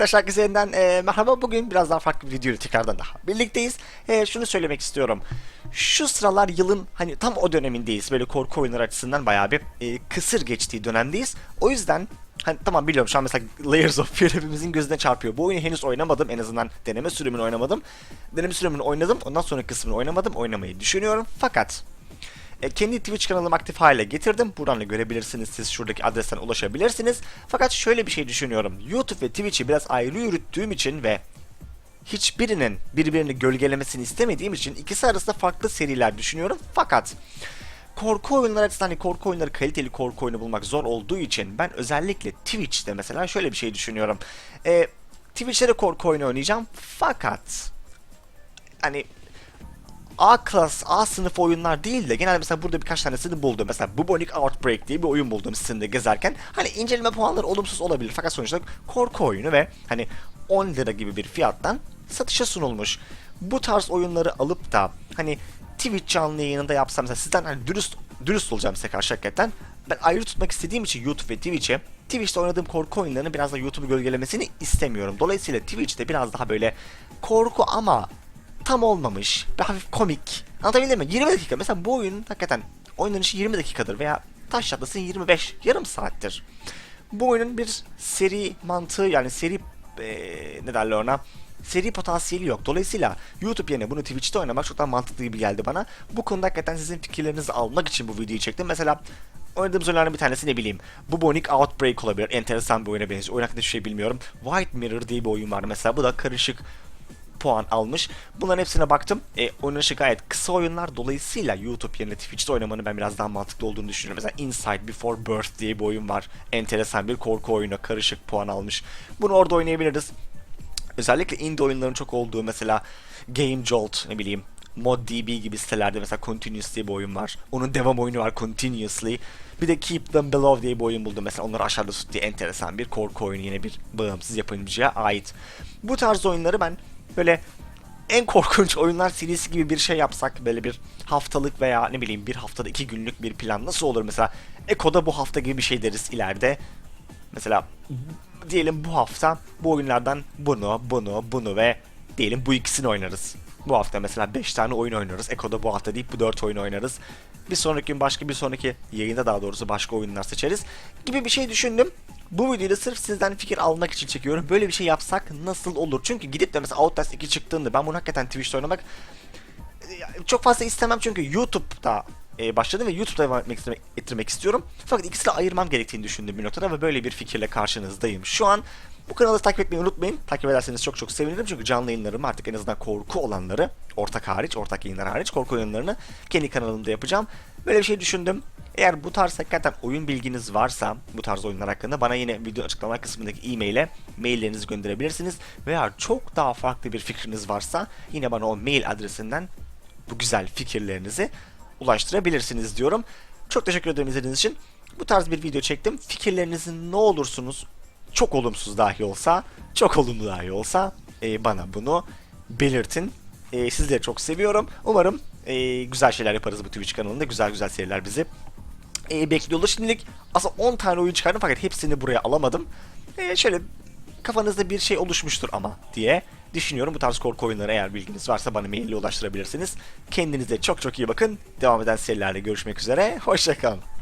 Arkadaşlar yeniden e, merhaba. Bugün biraz daha farklı bir video ile tekrardan daha birlikteyiz. E, şunu söylemek istiyorum. Şu sıralar yılın hani tam o dönemindeyiz. Böyle korku oyunları açısından bayağı bir e, kısır geçtiği dönemdeyiz. O yüzden Hani tamam biliyorum şu an mesela Layers of Fear hepimizin gözüne çarpıyor. Bu oyunu henüz oynamadım. En azından deneme sürümünü oynamadım. Deneme sürümünü oynadım. Ondan sonra kısmını oynamadım. Oynamayı düşünüyorum. Fakat e, kendi Twitch kanalımı aktif hale getirdim. Buradan da görebilirsiniz. Siz şuradaki adresten ulaşabilirsiniz. Fakat şöyle bir şey düşünüyorum. YouTube ve Twitch'i biraz ayrı yürüttüğüm için ve hiçbirinin birbirini gölgelemesini istemediğim için ikisi arasında farklı seriler düşünüyorum. Fakat korku oyunları açısından hani korku oyunları kaliteli korku oyunu bulmak zor olduğu için ben özellikle Twitch'te mesela şöyle bir şey düşünüyorum. E, Twitch'te de korku oyunu oynayacağım fakat hani A klas, A sınıf oyunlar değil de genelde mesela burada birkaç tanesini buldum. Mesela Bubonic Outbreak diye bir oyun buldum Steam'de gezerken. Hani inceleme puanları olumsuz olabilir fakat sonuçta korku oyunu ve hani 10 lira gibi bir fiyattan satışa sunulmuş. Bu tarz oyunları alıp da hani Twitch canlı yayınında yapsam mesela sizden hani dürüst dürüst olacağım size karşı hakikaten. Ben ayrı tutmak istediğim için YouTube ve Twitch'e Twitch'te oynadığım korku oyunlarını biraz da YouTube'u gölgelemesini istemiyorum. Dolayısıyla Twitch'te biraz daha böyle korku ama tam olmamış ve hafif komik. Anlatabildim mi? 20 dakika. Mesela bu oyun hakikaten oynanışı 20 dakikadır veya taş çatlasın 25, yarım saattir. Bu oyunun bir seri mantığı yani seri ee, ne derler ona seri potansiyeli yok. Dolayısıyla YouTube yerine bunu Twitch'te oynamak çok daha mantıklı gibi geldi bana. Bu konuda hakikaten sizin fikirlerinizi almak için bu videoyu çektim. Mesela oynadığımız oyunlardan bir tanesi ne bileyim. Bubonic Outbreak olabilir. Enteresan bir oyuna benziyor. Oyun hakkında hiçbir şey bilmiyorum. White Mirror diye bir oyun var mesela. Bu da karışık puan almış. Bunların hepsine baktım. E, oynanışı gayet kısa oyunlar. Dolayısıyla YouTube yerine Twitch'te oynamanın ben biraz daha mantıklı olduğunu düşünüyorum. Mesela Inside Before Birth diye bir oyun var. Enteresan bir korku oyunu. Karışık puan almış. Bunu orada oynayabiliriz. Özellikle indie oyunların çok olduğu mesela Game Jolt ne bileyim ModDB gibi sitelerde mesela Continuous diye bir oyun var. Onun devam oyunu var Continuously. Bir de Keep Them Below diye bir oyun buldum. Mesela onları aşağıda tut diye enteresan bir korku oyunu. Yine bir bağımsız yapımcıya ait. Bu tarz oyunları ben böyle en korkunç oyunlar serisi gibi bir şey yapsak böyle bir haftalık veya ne bileyim bir haftada iki günlük bir plan nasıl olur? Mesela Eko'da bu hafta gibi bir şey deriz ileride. Mesela diyelim bu hafta bu oyunlardan bunu bunu bunu ve diyelim bu ikisini oynarız. Bu hafta mesela 5 tane oyun oynarız. Eko'da bu hafta deyip bu 4 oyun oynarız. Bir sonraki gün başka bir sonraki yayında daha doğrusu başka oyunlar seçeriz gibi bir şey düşündüm bu videoyu da sırf sizden fikir almak için çekiyorum. Böyle bir şey yapsak nasıl olur? Çünkü gidip de mesela Outlast 2 çıktığında ben bunu hakikaten Twitch'te oynamak e, çok fazla istemem çünkü YouTube'da e, başladım ve YouTube'da devam ettirmek istiyorum. Fakat ikisini ayırmam gerektiğini düşündüğüm bir noktada ve böyle bir fikirle karşınızdayım. Şu an bu kanalı takip etmeyi unutmayın. Takip ederseniz çok çok sevinirim çünkü canlı yayınlarımı artık en azından korku olanları, ortak hariç, ortak yayınlar hariç korku oyunlarını kendi kanalımda yapacağım. Böyle bir şey düşündüm. Eğer bu tarz hakikaten oyun bilginiz varsa bu tarz oyunlar hakkında bana yine video açıklama kısmındaki e-maile maillerinizi gönderebilirsiniz. Veya çok daha farklı bir fikriniz varsa yine bana o mail adresinden bu güzel fikirlerinizi ulaştırabilirsiniz diyorum. Çok teşekkür ederim izlediğiniz için. Bu tarz bir video çektim. Fikirlerinizi ne olursunuz çok olumsuz dahi olsa, çok olumlu dahi olsa e, bana bunu belirtin. E, sizleri çok seviyorum. Umarım e, güzel şeyler yaparız bu Twitch kanalında. Güzel güzel seriler bizi e, bekliyorlar. Şimdilik aslında 10 tane oyun çıkardım fakat hepsini buraya alamadım. E, şöyle kafanızda bir şey oluşmuştur ama diye düşünüyorum. Bu tarz korku oyunları eğer bilginiz varsa bana maille ulaştırabilirsiniz. Kendinize çok çok iyi bakın. Devam eden serilerle görüşmek üzere. Hoşçakalın.